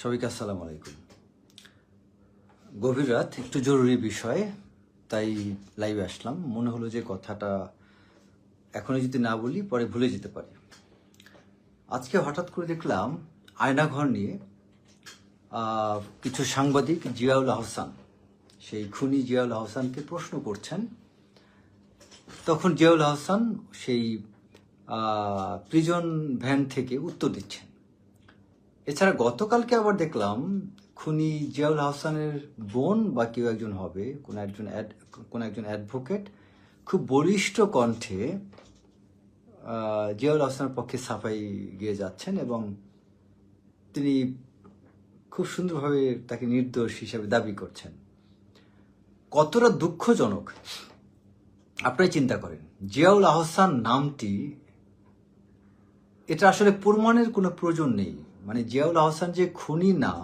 সবাইকে আসসালামু আলাইকুম। গভীর রাত, একটু জরুরি বিষয়, তাই লাইভে আসলাম। মনে হলো যে কথাটা এখনই যদি না বলি, পরে ভুলে যেতে পারি। আজকে হঠাৎ করে দেখলাম আয়নাঘর নিয়ে কিছু সাংবাদিক জিয়াউল আহসান, সেই খুনি জিয়াউল আহসানকে প্রশ্ন করছেন। তখন জিয়াউল আহসান সেই প্রিজন ভ্যান থেকে উত্তর দিচ্ছেন। এছাড়া গতকালকে আবার দেখলাম খুনি জিয়াউল হাসানের বোন বা কেউ একজন হবে, কোন একজন কোন একজন অ্যাডভোকেট খুব বলিষ্ঠ কণ্ঠে জিয়াউল হাসানের পক্ষে সাফাই গিয়ে যাচ্ছেন এবং তিনি খুব সুন্দরভাবে তাকে নির্দোষ হিসাবে দাবি করছেন। কতটা দুঃখজনক, আপনারাই চিন্তা করেন, জিয়াউল আহসান নামটি, এটা আসলে প্রমাণের কোনো প্রয়োজন নেই। মানে জিয়াউল আহসান যে খুনি না,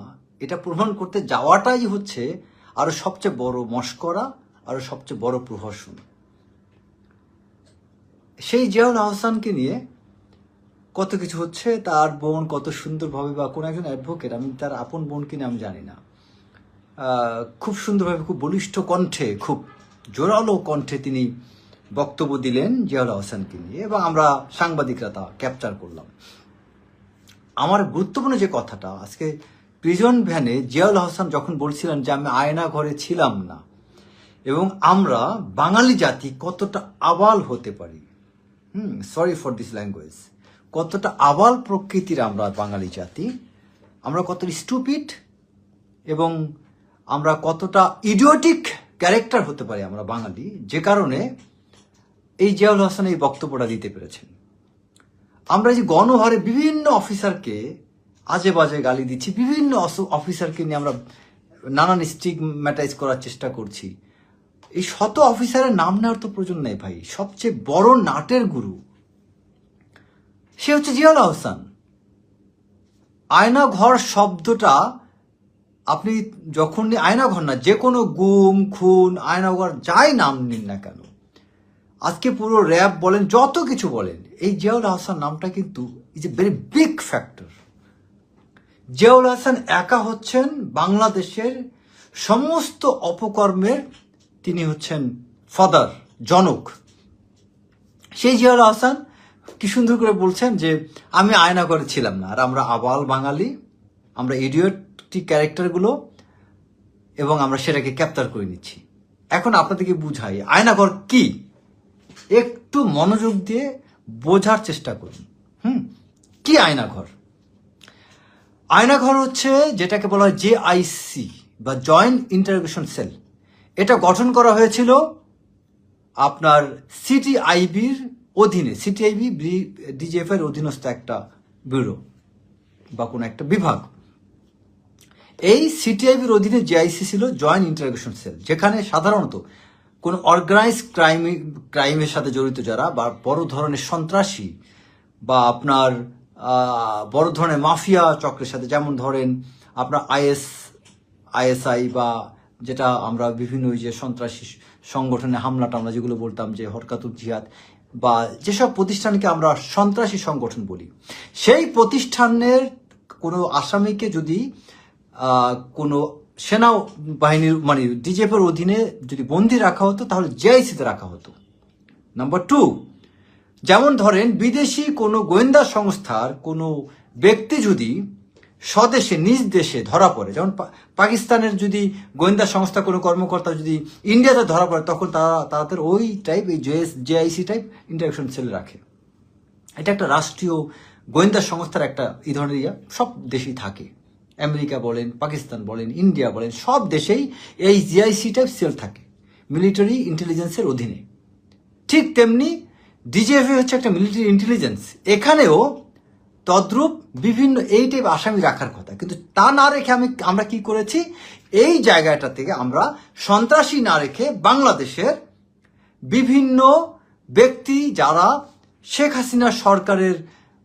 এটা প্রমাণ করতে যাওয়াটাই হচ্ছে আরও সবচেয়ে বড় মস্করা, আরও সবচেয়ে বড় প্রহসন। সেই জিয়াউল আহসানকে নিয়ে কত কিছু হচ্ছে, তার বোন কত সুন্দরভাবে বা কোন একজন অ্যাডভোকেট আমি তার আপন বোন কিনে আমি জানি না। খুব সুন্দরভাবে, খুব বলিষ্ঠ কণ্ঠে, খুব জোরালো কণ্ঠে তিনি বক্তব্য দিলেন জিয়াউল আহসানকে নিয়ে, এবং আমরা সাংবাদিকরা তা ক্যাপচার করলাম। আমার গুরুত্বপূর্ণ যে কথাটা, আজকে প্রিজন ভ্যানে জিয়াউল হাসান যখন বলছিলেন যে আমি আয়না ঘরে ছিলাম না, এবং আমরা বাঙালি জাতি কতটা আবাল হতে পারি, hmm sorry for this language কতটা আবাল প্রকৃতির আমরা বাঙালি জাতি, আমরা কতটা স্টুপিড এবং আমরা কতটা ইডিওটিক ক্যারেক্টার হতে পারি আমরা বাঙালি, যে কারণে এই জিয়াউল হাসান এই বক্তব্যটা দিতে পেরেছেন। আমরা যে গণহারে বিভিন্ন অফিসারকে আজে বাজে গালি দিচ্ছি, বিভিন্ন অফিসারকে নিয়ে আমরা নানান স্টিগম্যাটাইজ করার চেষ্টা করছি। এই শত অফিসারের নাম নেওয়ার তো প্রয়োজন নেই ভাই। সবচেয়ে বড় নাটের গুরু সে হচ্ছে জিয়াউল আহসান। আয়না ঘর শব্দটা আপনি যখন আয়না ঘর না যে কোনো গুম, খুন আয়না ঘর যাই নাম নিন না কেন আজকে পুরো র্যাব বলেন, যত কিছু বলেন, এই জিয়াউল হাসান নামটা কিন্তু is a very big factor Ziaul Hasan একা হচ্ছেন বাংলাদেশের সমস্ত অপকর্মের, তিনি হচ্ছেন ফাদার জনক। সেই জিয়াউল হাসান কি সুন্দর করে বলছেন যে, আমি আয়না করে ছিলাম না, আর আমরা আবাল বাঙালি, আমরা ইডিয়টিক ক্যারেক্টারগুলো, এবং আমরা সেটাকে ক্যাপচার করে নিচ্ছি। এখন আপনাদেরকে বুঝাই, আয়নাঘর কি? একটু মনোযোগ দিয়ে বোঝার চেষ্টা করুন। হুম? কি আয়নাঘর? আয়নাঘর হচ্ছে যেটাকে বলা হয় জেআইসি বা জয়েন্ট ইন্টারগ্রেশন সেল এটা গঠন করা হয়েছিল আপনার সিটিআইবির অধীনে সিটিআইবি ডিজিএফ এর অধীনস্থ একটা ব্যুরো বা কোনো একটা বিভাগ। এই সিটিআইবির অধীনে জিআইসি ছিল জয়েন্ট ইন্টারগ্রেশন সেল যেখানে সাধারণত কোন অর্গানাইজ ক্রাইম ক্রাইমের সাথে জড়িত যারা বা বড় ধরনের সন্ত্রাসী বা আপনার বড় ধরনের মাফিয়া চক্রের সাথে, যেমন ধরেন আপনার আইএস, আইএসআই বা যেটা আমরা বিভিন্ন ওই যে সন্ত্রাসী সংগঠনে হামলা টামলা যেগুলো বলতাম যে হরকাতুল জিহাদ বা যেসব প্রতিষ্ঠানকে আমরা সন্ত্রাসী সংগঠন বলি, সেই প্রতিষ্ঠানের কোনো আসামিকে যদি কোনো সেনা বাহিনীর মানে ডিজেপের অধীনে যদি বন্দি রাখা হতো, তাহলে জেআইসিতে রাখা হতো। নাম্বার টু যেমন ধরেন, বিদেশি কোনো গোয়েন্দা সংস্থার কোনো ব্যক্তি যদি স্বদেশে, নিজ দেশে ধরা পড়ে, যেমন পাকিস্তানের যদি গোয়েন্দা সংস্থা কোনো কর্মকর্তা যদি ইন্ডিয়াতে ধরা পড়ে, তখন তারা তাদের ওই টাইপ এই জেআইসি টাইপ ইন্টারেকশন সেল রাখে। এটা একটা রাষ্ট্রীয় গোয়েন্দা সংস্থার একটা, এই ধরনের ইয়া, সব দেশেই থাকে। আমেরিকা বলেন, পাকিস্তান বলেন, ইন্ডিয়া বলেন, সব দেশেই এই জিআইসি টাইপ সেল থাকে মিলিটারি ইন্টেলিজেন্সের অধীনে। ঠিক তেমনি ডিজিএফএ হচ্ছে একটা মিলিটারি ইন্টেলিজেন্স এখানেও তদ্রূপ বিভিন্ন এই টাইপ আসামি রাখার কথা। কিন্তু তা না রেখে আমি, আমরা কি করেছি? এই জায়গাটা থেকে আমরা সন্ত্রাসী না রেখে বাংলাদেশের বিভিন্ন ব্যক্তি যারা শেখ হাসিনা সরকারের,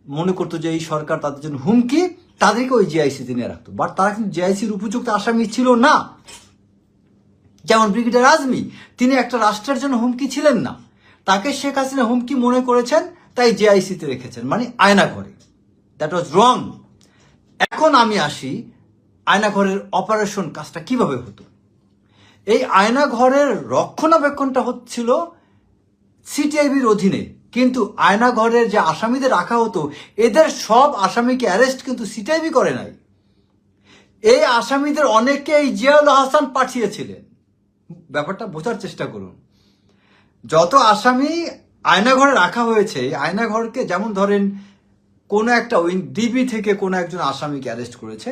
মনে করতো যে এই সরকার তাদের জন্য হুমকি তাদেরকে ওই জিআইসিতে নিয়ে রাখতো। বাট তারা কিন্তু জিআইসির উপযুক্ত আসামি ছিল না। যেমন ব্রিগেডিয়ার আজমি, তিনি একটা রাষ্ট্রের জন্য হুমকি ছিলেন না। তাকে শেখ হাসিনা হুমকি মনে করেছেন, তাই জেআইসিতে রেখেছেন মানে আয়না ঘরে। দ্যাট ওয়াজ রং এখন আমি আসি আয়নাঘরের অপারেশন কাজটা কীভাবে হতো? এই আয়নাঘরের রক্ষণাবেক্ষণটা হচ্ছিল সিটিআইবির অধীনে। কিন্তু আয়নাঘরের যে আসামিদের রাখা হতো, এদের সব আসামিকে অ্যারেস্ট কিন্তু সিটিআইবি করে নাই। এই আসামিদের অনেকে এই জিয়াউল হাসান পাঠিয়েছিলেন। ব্যাপারটা বোঝার চেষ্টা করুন। যত আসামি আয়নাঘরে রাখা হয়েছে আয়নাঘরকে যেমন ধরেন, কোনো একটা উইং ডিবি থেকে কোনো একজন আসামিকে অ্যারেস্ট করেছে,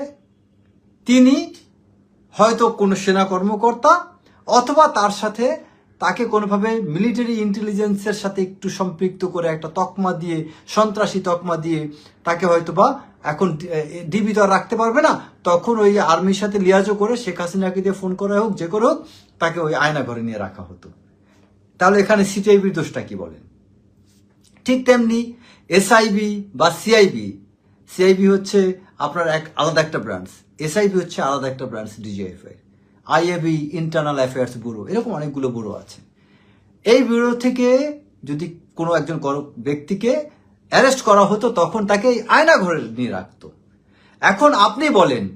তিনি হয়তো কোনো সেনা কর্মকর্তা অথবা তার সাথে তাকে কোনোভাবে মিলিটারি ইন্টেলিজেন্সের সাথে একটু সম্পৃক্ত করে একটা তকমা দিয়ে, সন্ত্রাসী তকমা দিয়ে তাকে হয়তো বা এখন ডিবি তো আর রাখতে পারবে না, তখন ওই আর্মির সাথে লিয়াজও করে, শেখ হাসিনাকে দিয়ে ফোন করা হোক, যে করে হোক, তাকে ওই আয়না ঘরে নিয়ে রাখা হতো। তাহলে এখানে সিটিআইবির দোষটা কি বলেন? ঠিক তেমনি এসআইবি বা সিআইবি সিআইবি হচ্ছে আপনার এক আলাদা একটা ব্রাঞ্চ এসআইবি হচ্ছে আলাদা একটা ব্রাঞ্চ ডিজিএফ এর। আইএবি ইন্টারনাল অ্যাফেয়ার্স ব্যুরো এরকম অনেকগুলো ব্যুরো আছে। এই ব্যুরো থেকে যদি কোনো একজন ব্যক্তিকে অ্যারেস্ট করা হতো, তখন তাকে আয়না ঘরে নিয়ে রাখত। এখন আপনি বলেন,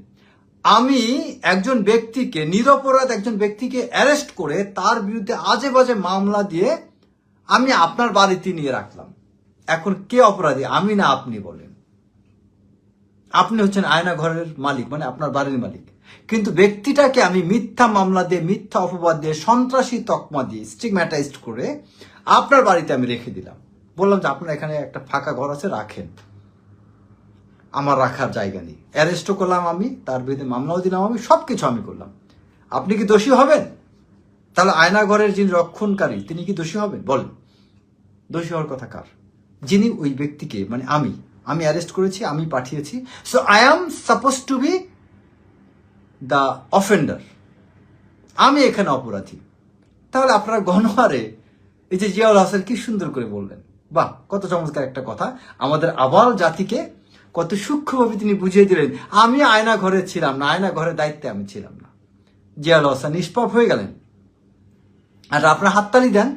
আমি একজন ব্যক্তিকে, নিরপরাধ একজন ব্যক্তিকে অ্যারেস্ট করে তার বিরুদ্ধে আজে বাজে মামলা দিয়ে আমি আপনার বাড়িতে নিয়ে রাখলাম। এখন কে অপরাধী? আমি না আপনি বলেন। আপনি হচ্ছেন আয়না ঘরের মালিক মানে আপনার বাড়ির মালিক। কিন্তু ব্যক্তিটাকে আমি মিথ্যা মামলা দিয়ে, মিথ্যা অপবাদ দিয়ে, সন্ত্রাসী তকমা দিয়ে স্টিগম্যাটাইজড করে আপনার বাড়িতে আমি রেখে দিলাম। বললাম যে আপনার এখানে একটা ফাঁকা ঘর আছে, রাখেন। আমার রাখার জায়গা নেই। অ্যারেস্টও করলাম আমি, তার বিরুদ্ধে মামলাও দিলাম আমি সব কিছু আমি করলাম। আপনি কি দোষী হবেন? তাহলে আয়না ঘরের যিনি রক্ষণকারী, তিনি কি দোষী হবেন? বলেন। দোষী হওয়ার কথা কার? যিনি ওই ব্যক্তিকে মানে আমি আমি অ্যারেস্ট করেছি, আমি পাঠিয়েছি। So I am suppose to be the offender আমি এখানে অপরাধী। তাহলে আপনারা গণহারে এই যে জিয়াউল হাসান কি সুন্দর করে বললেন। বাহ, কত চমৎকার একটা কথা। আমাদের আবাল জাতিকে কত সূক্ষ্মভাবে তিনি বুঝিয়ে দিলেন। আমি আয়না ঘরে ছিলাম না, আয়না ঘরের দায়িত্বে আমি ছিলাম না। জিয়াউল হাসান নিষ্পাপ হয়ে গেলেন। আর আপনারা হাততালি দেন।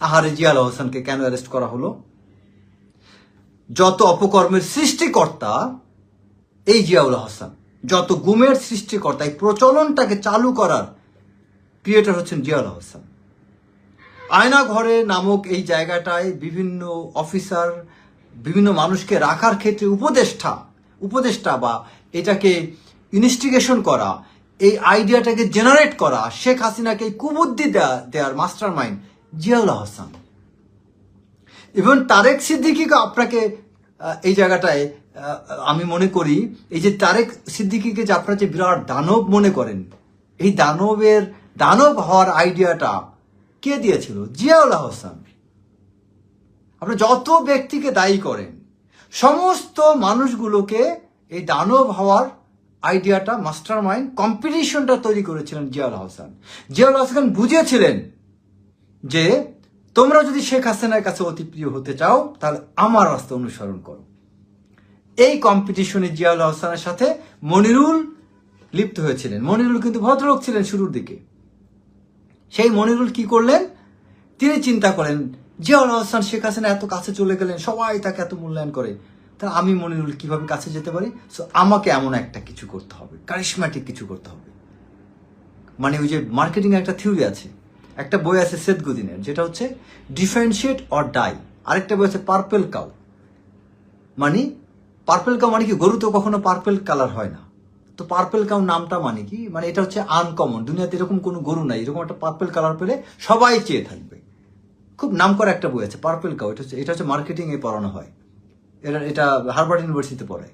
আহারে জিয়াউল হাসানকে কেন অ্যারেস্ট করা হলো? যত অপকর্মের সৃষ্টিকর্তা, এই জিয়াউল হাসান, যত গুমের সৃষ্টিকর্তা, এই প্রচলনটাকে চালু করার ক্রিয়েটার হচ্ছেন জিয়াউল হাসান। আয়না ঘরে নামক এই জায়গাটায় বিভিন্ন অফিসার, বিভিন্ন মানুষকে রাখার ক্ষেত্রে উপদেষ্টা উপদেষ্টা বা এটাকে ইনভেস্টিগেশন করা, এই আইডিয়াটাকে জেনারেট করা, শেখ হাসিনাকে কুবুদ্ধি দেয়া দেওয়ার মাস্টার মাইন্ড জিয়াউল হাসান। এবং তারেক সিদ্দিকিকে আপনাকে এই জায়গাটায় আমি মনে করি, এই যে তারেক সিদ্দিকিকে যে আপনারা যে বিরাট দানব মনে করেন, এই দানবের, দানব হওয়ার আইডিয়াটা কে দিয়েছিল? জিয়াউল হাসান আপনি যত ব্যক্তিকে দায়ী করেন, সমস্ত মানুষগুলোকে এই দানব হওয়ার আইডিয়াটা মাস্টার মাইন্ড কম্পিটিশনটা তৈরি করেছিলেন জিয়াউল হাসান জিয়াউল হাসান বুঝিয়েছিলেন যে তোমরা যদি শেখ হাসিনার কাছে অতি প্রিয় হতে চাও, তাহলে আমার রাস্তা অনুসরণ করো। এই কম্পিটিশনে জিয়াউল হাসানের সাথে মনিরুল লিপ্ত হয়েছিলেন। মনিরুল কিন্তু ভদ্রলোক ছিলেন শুরুর দিকে। সেই মনিরুল কি করলেন? তিনি চিন্তা করেন, জিয়াউল হাসান শেখ হাসিনা এত কাছে চলে গেলেন, সবাই তাকে এত মূল্যায়ন করে। তা আমি মনিরুল কীভাবে কাছে যেতে পারি? সো আমাকে এমন একটা কিছু করতে হবে কারিশমাটিক কিছু করতে হবে। মানে ওই যে মার্কেটিং একটা থিওরি আছে। একটা বই আছে সেদ গুদিনের, যেটা হচ্ছে ডিফারেন্সিয়েট অর ডাই আরেকটা বই আছে পার্পেল কাউ মানে পার্পেল কাউ মানে কি গরু তো কখনো পার্পেল কালার হয় না। তো পার্পেল কাউ নামটা মানে কি মানে এটা হচ্ছে আনকমন দুনিয়াতে এরকম কোনো গরু নাই, এরকম একটা পার্পেল কালার পেলে সবাই চেয়ে থাকবে। খুব নাম করা একটা বই আছে পার্পেল কাউ এটা হচ্ছে এটা হচ্ছে মার্কেটিং এ পড়ানো হয়। এটা এটা হার্ভার্ড ইউনিভার্সিটিতে পড়ে।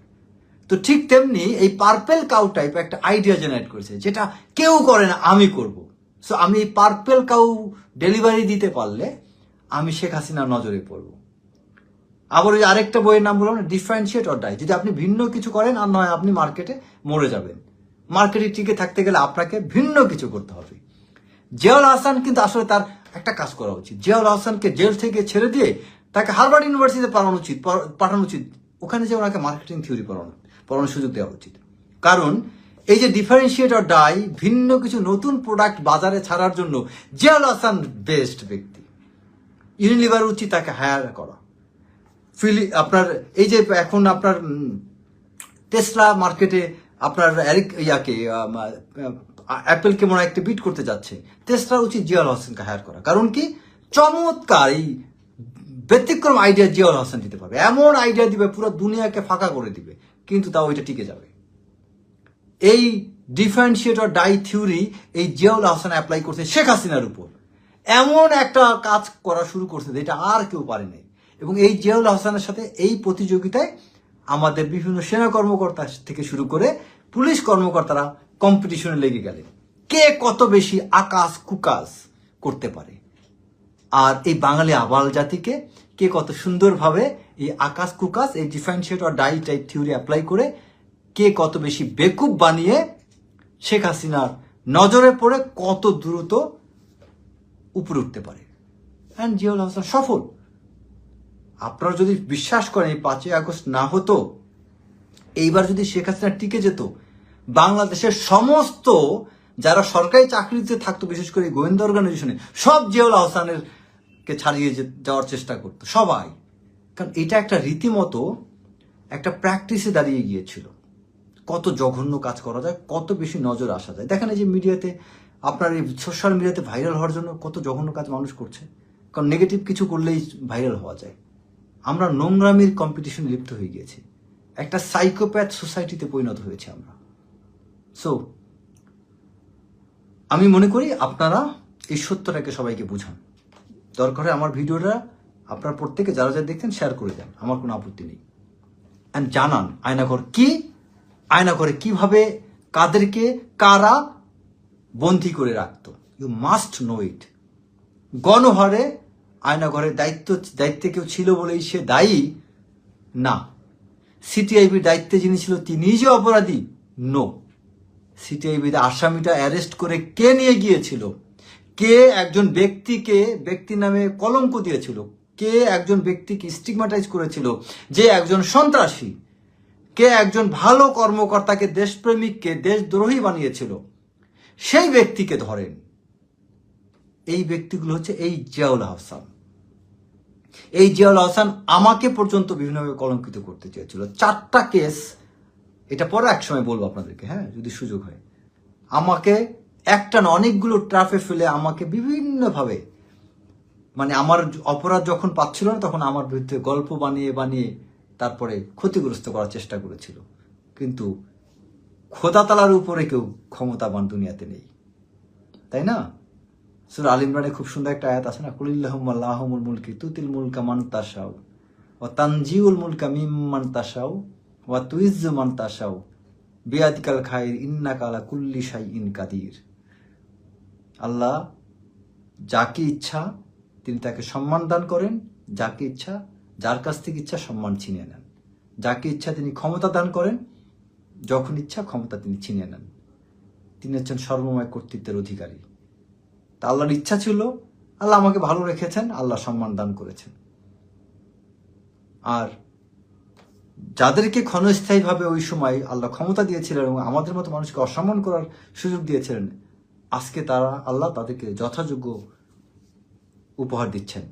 তো ঠিক তেমনি এই পার্পেল কাউ টাইপ একটা আইডিয়া জেনারেট করেছে, যেটা কেউ করে না, আমি করব। সো আমি পার্পেল কাউ ডেলিভারি দিতে পারলে আমি শেখ হাসিনার নজরে পড়ব। আবার ওই আরেকটা বইয়ের নাম বললাম ডিফারেন্সিয়েট অর ডাই যদি আপনি ভিন্ন কিছু করেন, আর নয় আপনি মার্কেটে মরে যাবেন। মার্কেটে টিকে থাকতে গেলে আপনাকে ভিন্ন কিছু করতে হবে। জিয়াউল হাসান কিন্তু আসলে তার একটা কাজ করা উচিত। জিয়াউল হাসানকে জেল থেকে ছেড়ে দিয়ে তাকে হার্ভার্ড ইউনিভার্সিটিতে পড়ানো উচিত পাঠানো উচিত। ওখানে যে ওনাকে মার্কেটিং থিওরি পড়ানো, পড়ানোর সুযোগ দেওয়া উচিত। কারণ এই যে ডিফারেন্সিয়েট অর ডাই ভিন্ন কিছু নতুন প্রোডাক্ট বাজারে ছাড়ার জন্য জিয়াউল হাসান বেস্ট ব্যক্তি। ইউনিলিভার উচিত তাকে হায়ার করা। ফিলি আপনার, এই যে এখন আপনার টেসলা মার্কেটে আপনার ইয়াকে অ্যাপেলকে মনে হয় একটা বিট করতে যাচ্ছে। তেসরা উচিত জিয়াউল হোসেনকে হায়ার করা। কারণ কি? চমৎকার এই ব্যতিক্রম আইডিয়া জিয়াউল হোসেন দিতে পারবে। এমন আইডিয়া দিবে, পুরো দুনিয়াকে ফাঁকা করে দিবে। কিন্তু তাও ওইটা টিকে যাবে। এই ডিফারেন্সিয়েটর ডাই থিওরি এই জিয়াউল হাসান অ্যাপ্লাই করছে শেখ হাসিনার উপর। এমন একটা কাজ করা শুরু করছে যেটা আর কেউ পারে নাই। এবং এই জিয়াউল হাসানের সাথে এই প্রতিযোগিতায় আমাদের বিভিন্ন সেনা কর্মকর্তা থেকে শুরু করে পুলিশ কর্মকর্তারা কম্পিটিশনে লেগে গেলেন। কে কত বেশি আকাশ কুকাস করতে পারে? আর এই বাঙালি আবাল জাতিকে কে কত সুন্দরভাবে এই আকাশ কুকাস এই ডিফারেন্সিয়েট আর ডাই টাইপ থিওরি অ্যাপ্লাই করে কে কত বেশি বেকুব বানিয়ে শেখ হাসিনার নজরে পড়ে কত দ্রুত উপরে উঠতে পারে। অ্যান্ড জিয়াউল হাসান সফল। আপনারা যদি বিশ্বাস করেন, এই পাঁচই আগস্ট না হতো, এইবার যদি শেখ হাসিনা টিকে যেত, বাংলাদেশের সমস্ত যারা সরকারি চাকরিতে থাকতো, বিশেষ করে গোয়েন্দা অর্গানাইজেশনে সব জিয়াউল হাসানের কে ছাড়িয়ে যাওয়ার চেষ্টা করতো, সবাই। কারণ এটা একটা রীতিমতো একটা প্র্যাকটিসে দাঁড়িয়ে গিয়েছিল। কত জঘন্য কাজ করা যায়, কত বেশি নজর আসা যায়। দেখেন এই যে মিডিয়াতে, আপনার এই সোশ্যাল মিডিয়াতে ভাইরাল হওয়ার জন্য কত জঘন্য কাজ মানুষ করছে। কারণ নেগেটিভ কিছু করলেই ভাইরাল হওয়া যায়। আমরা নোংরামির কম্পিটিশনে লিপ্ত হয়ে গিয়েছি। একটা সাইকোপ্যাথ সোসাইটিতে পরিণত হয়েছে আমরা। সো আমি মনে করি আপনারা এই সত্যটাকে সবাইকে বুঝান। দরকার হয় আমার ভিডিওটা আপনার প্রত্যেকে যারা যারা দেখছেন শেয়ার করে দেন আমার কোনো আপত্তি নেই। অ্যান্ড জানান আয়নাঘর কি আয়নাঘরে কীভাবে কাদেরকে, কারা বন্দি করে রাখতো। ইউ মাস্ট নো ইট গণহারে আয়নাঘরের দায়িত্ব, দায়িত্বে কেউ ছিল বলেই সে দায়ী? না। সিটিআইবির দায়িত্বে যিনি ছিল, তিনিই যে অপরাধী? নো সিটিআইবির আসামিটা অ্যারেস্ট করে কে নিয়ে গিয়েছিল? কে একজন ব্যক্তিকে, ব্যক্তি নামে কলঙ্ক দিয়েছিল? কে একজন ব্যক্তিকে স্টিগমাটাইজ করেছিল? যে একজন সন্ত্রাসী? কে একজন ভালো কর্মকর্তাকে দেশপ্রেমিককে দেশদ্রোহী বানিয়েছিল? সেই ব্যক্তিকে ধরেন। এই ব্যক্তিগুলো হচ্ছে এই জিয়াউল হাসান এই জিয়াউল হাসান আমাকে পর্যন্ত বিভিন্নভাবে কলঙ্কিত করতে চেয়েছিল। চারটা কেস, এটা পরে এক সময় বলব আপনাদেরকে হ্যাঁ যদি সুযোগ হয়। আমাকে একটা না অনেকগুলো ট্রাফে ফেলে আমাকে বিভিন্নভাবে মানে আমার অপরাধ যখন পাচ্ছিল না, তখন আমার বিরুদ্ধে গল্প বানিয়ে বানিয়ে তারপরে ক্ষতিগ্রস্ত করার চেষ্টা করেছিল। কিন্তু খোদা তালার উপরে কেউ ক্ষমতাবান দুনিয়াতে নেই। তাই না? সুর আল খুব সুন্দর একটা আয়াত আছে না? কুলিল্লাহুল মুলকি তুতিল মুলকা মান তাশাও ও তানজিউল মুলকা মিম মান তাশাও ওয়া তুইজ্জু মান তাশাও বিয়াদিকাল খাইর ইন্নাকা আলা কুল্লি শাইইন কাদির। আল্লাহ যাকে ইচ্ছা তিনি তাকে সম্মান দান করেন, যাকে ইচ্ছা যার কাছ থেকে ইচ্ছা সম্মান ছিনিয়ে নেন। যাকে ইচ্ছা তিনি ক্ষমতা দান করেন, যখন ইচ্ছা ক্ষমতা তিনি ছিনিয়ে নেন। তিনি হচ্ছেন সর্বময় কর্তৃত্বের অধিকারী। তা আল্লাহর ইচ্ছা ছিল, আল্লাহ আমাকে ভালো রেখেছেন, আল্লাহ সম্মান দান করেছেন। আর যাদেরকে ক্ষণস্থায়ীভাবে ওই সময় আল্লাহ ক্ষমতা দিয়েছিলেন এবং আমাদের মতো মানুষকে অসম্মান করার সুযোগ দিয়েছিলেন, আজকে তারা আল্লাহ তাদেরকে যথাযোগ্য উপহার দিচ্ছেন।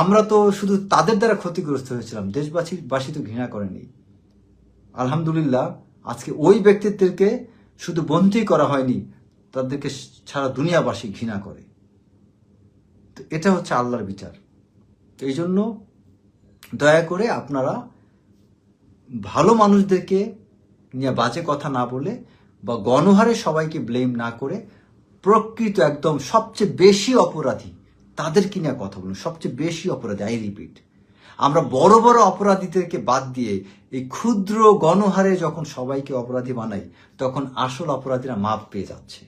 আমরা তো শুধু তাদের দ্বারা ক্ষতিগ্রস্ত হয়েছিলাম, দেশবাসী বাসী তো ঘৃণা করেনি। আলহামদুলিল্লাহ, আজকে ওই ব্যক্তিত্বকে শুধু বন্দী করা হয়নি, তাদেরকে সারা দুনিয়াবাসী ঘৃণা করে। তো এটা হচ্ছে আল্লাহর বিচার। তো এই জন্য দয়া করে আপনারা ভালো মানুষদেরকে নিয়ে বাজে কথা না বলে বা গণহারে সবাইকে ব্লেম না করে প্রকৃত একদম সবচেয়ে বেশি অপরাধী তাদেরকে নিয়ে কথা বলুন। সবচেয়ে বেশি অপরাধী আই রিপিট। আমরা বড় বড় অপরাধীদেরকে বাদ দিয়ে এই ক্ষুদ্র গণহারে যখন সবাইকে অপরাধী বানাই, তখন আসল অপরাধীরা মাপ পেয়ে যাচ্ছে।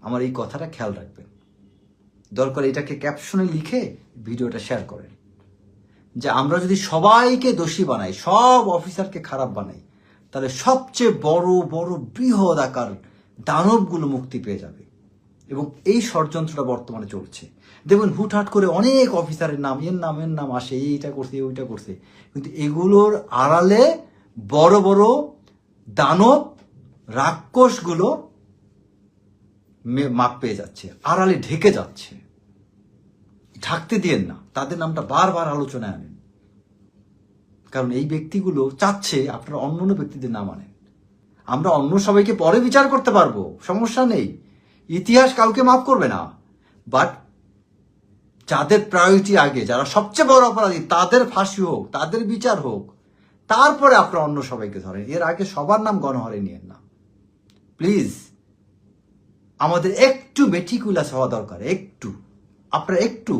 আমার এই কথাটা খেয়াল রাখবেন। দরকার এটাকে ক্যাপশনে লিখে ভিডিওটা শেয়ার করেন। যে আমরা যদি সবাইকে দোষী বানাই, সব অফিসারকে খারাপ বানাই, তাহলে সবচেয়ে বড় বড় বৃহৎ আকার দানবগুলো মুক্তি পেয়ে যাবে। এবং এই ষড়যন্ত্রটা বর্তমানে চলছে। দেখবেন হুটহাট করে অনেক অফিসারের নাম, এর নাম এর নাম আসে, এইটা করছে, ওইটা করছে। কিন্তু এগুলোর আড়ালে বড় বড় দানব রাক্ষসগুলো মাপ পেয়ে যাচ্ছে, আড়ালে ঢেকে যাচ্ছে। ঢাকতে দিয়েন না, তাদের নামটা বারবার আলোচনায় আনেন। কারণ এই ব্যক্তিগুলো চাচ্ছে আপনারা অন্য অন্য ব্যক্তিদের নাম আনেন। আমরা অন্য সবাইকে পরে বিচার করতে পারব, সমস্যা নেই। ইতিহাস কাউকে মাফ করবে না। বাট যাদের প্রায়োরিটি আগে, যারা সবচেয়ে বড় অপরাধী, তাদের ফাঁসি হোক, তাদের বিচার হোক, তারপরে আপনারা অন্য সবাইকে ধরেন। এর আগে সবার নাম গণহারে নিয়েন না। প্লিজ, আমাদের একটু মেটিকুলাস হওয়া দরকার, একটু। আপনারা একটু,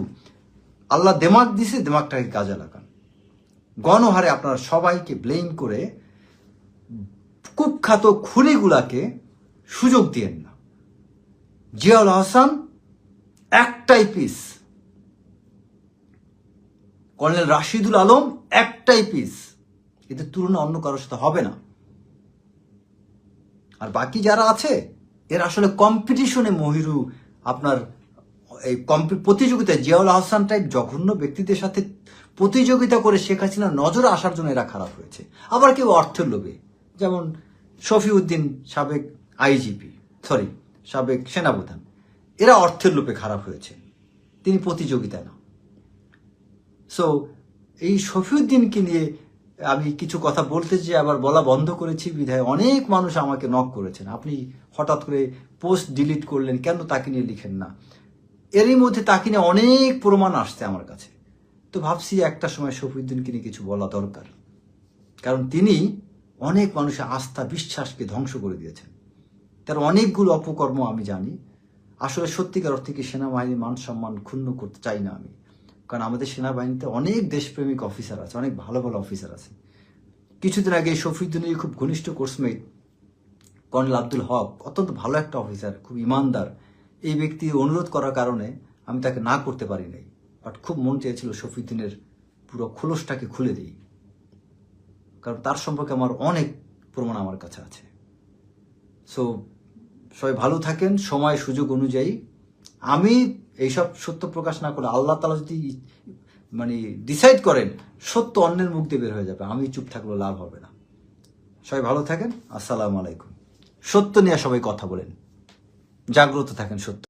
আল্লাহ দেমাগ দিছে দেমাগটাকে কাজে লাগান। গণহারে আপনারা সবাইকে ব্লেম করে কুখ্যাত খুনিগুলাকে সুযোগ দিয়েন না। জিয়াউল হাসান, একটাই পিস কর্নেল রাশিদুল আলম একটাই পিস এদের তুলনা অন্য কারোর সাথে হবে না। আর বাকি যারা আছে, এর আসলে কম্পিটিশনে মহিরু। আপনার এই প্রতিযোগিতায় জিয়াউল হাসান টাইপ জঘন্য ব্যক্তিদের সাথে প্রতিযোগিতা করে শেখ হাসিনা নজরে আসার জন্য এরা খারাপ হয়েছে। আবার কেউ অর্থের লোভে, যেমন শফিউদ্দিন সাবেক আইজিপি সরি সাবেক সেনাপ্রধান, এরা অর্থের লোপে খারাপ হয়েছে। তিনি প্রতিযোগিতা না। সো এই শফিউদ্দিনকে নিয়ে আমি কিছু কথা বলতে যে আবার বলা বন্ধ করেছি। বিধায় অনেক মানুষ আমাকে নক করেছেন। আপনি হঠাৎ করে পোস্ট ডিলিট করলেন, কেন তাকে নিয়ে লিখেন না? এরই মধ্যে তাকে নিয়ে অনেক প্রমাণ আসছে আমার কাছে। তো ভাবছি একটা সময় শফিউদ্দিনকে নিয়ে কিছু বলা দরকার। কারণ তিনি অনেক মানুষের আস্থা, বিশ্বাসকে ধ্বংস করে দিয়েছেন। তার অনেকগুলো অপকর্ম আমি জানি। আসলে সত্যিকার অর্থে কি সেনাবাহিনীর মান সম্মান ক্ষুণ্ণ করতে চাই না আমি। কারণ আমাদের সেনাবাহিনীতে অনেক দেশপ্রেমিক অফিসার আছে, অনেক ভালো ভালো অফিসার আছে। কিছুদিন আগে শফিউদ্দিনের খুব ঘনিষ্ঠ কোর্সমেট কর্নেল আব্দুল হক, অত্যন্ত ভালো একটা অফিসার খুব ইমানদার, এই ব্যক্তি অনুরোধ করার কারণে আমি তাকে না করতে পারি নাই। বাট খুব মন চেয়েছিল শফিউদ্দিনের পুরো খোলসটাকে খুলে দিই। কারণ তার সম্পর্কে আমার অনেক প্রমাণ আমার কাছে আছে। সো সবাই ভালো থাকেন, সময় সুযোগ অনুযায়ী। আমি এইসব সত্য প্রকাশ না করে আল্লাহ তালা যদি মানে ডিসাইড করেন, সত্য অন্যের মুখ দিয়ে বের হয়ে যাবে। আমি চুপ থাকলেও লাভ হবে না। সবাই ভালো থাকেন। আসসালামু আলাইকুম। সত্য নিয়ে সবাই কথা বলেন। জাগ্রত থাকেন সত্য।